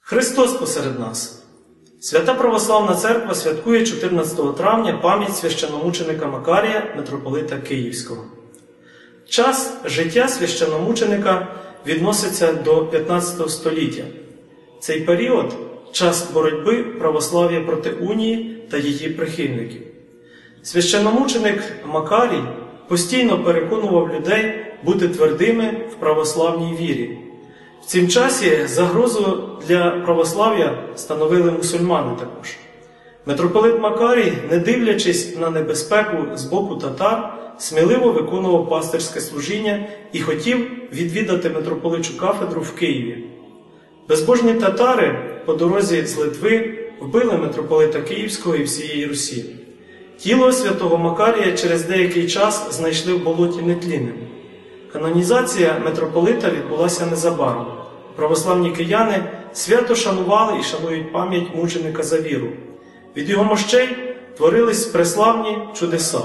Христос посеред нас. Свята Православна Церква святкує 14 травня пам'ять священномученика Макарія, митрополита Київського. Час життя священномученика відноситься до 15 століття. Цей період час боротьби православ'я проти унії та її прихильників. Священномученик Макарій постійно переконував людей бути твердими в православній вірі. В цім часі загрозу для православ'я становили мусульмани також. Митрополит Макарій, не дивлячись на небезпеку з боку татар, сміливо виконував пастирське служіння і хотів відвідати митрополичу кафедру в Києві. Безбожні татари по дорозі з Литви вбили митрополита Київського і всієї Русі. Тіло святого Макарія через деякий час знайшли в болоті нетлінним. Канонізація митрополита відбулася незабаром. Православні кияни свято шанували і шанують пам'ять мученика за віру. Від його мощей творились преславні чудеса.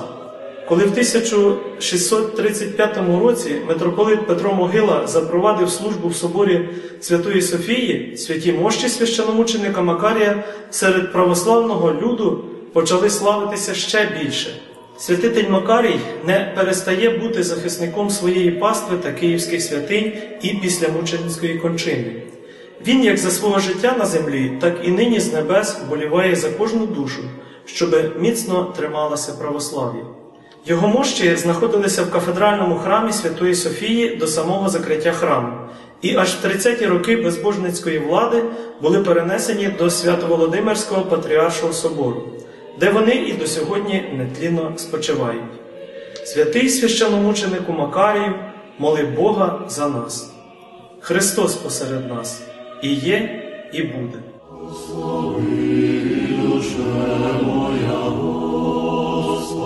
Коли в 1635 році митрополит Петро Могила запровадив службу в соборі Святої Софії, святі мощі священомученика Макарія серед православного люду почали славитися ще більше. Святитель Макарій не перестає бути захисником своєї пастви та київських святинь і після мученицької кончини. Він, як за свого життя на землі, так і нині з небес вболіває за кожну душу, щоб міцно трималася православ'я. Його мощі знаходилися в кафедральному храмі Святої Софії до самого закриття храму, і аж в 30-ті роки безбожницької влади були перенесені до Свято-Володимирського патріаршого собору де вони і до сьогодні нетлінно спочивають. Святий священомученику Макарію, моли Бога за нас. Христос посеред нас і є, і буде. Слави душе моя Господа.